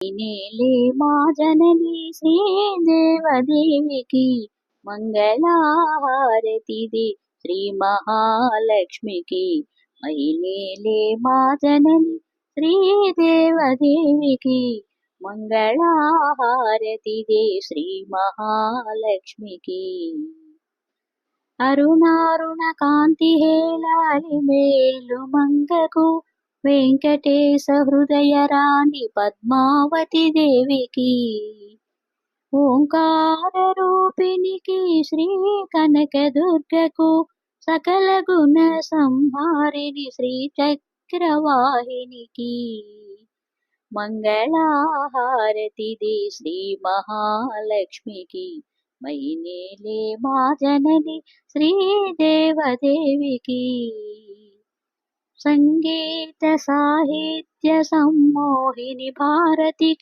నేలే మా జనని శ్రీదేవదేవికి మంగళహారతిది శ్రీ మహాలక్ష్మికి. మైనేలే మా జనని శ్రీదేవదేవికి మంగళహారతిదే శ్రీ మహాలక్ష్మికి. అరుణారుణ కాంతి హేళాలి మేలు మంగకు వెంకటేశ హృదయ రాణి పద్మావతి దేవికి ఓంకార రూపిణికి శ్రీ కనక దుర్గకు సకల గుణ సంహారిణి శ్రీ చక్రవాహినికి. మంగళహారతిది శ్రీ మహాలక్ష్మికి మైనేలే మా జనని శ్రీ దేవదేవికి. సంగీత సాహిత్య సమ్మోహిని భారతి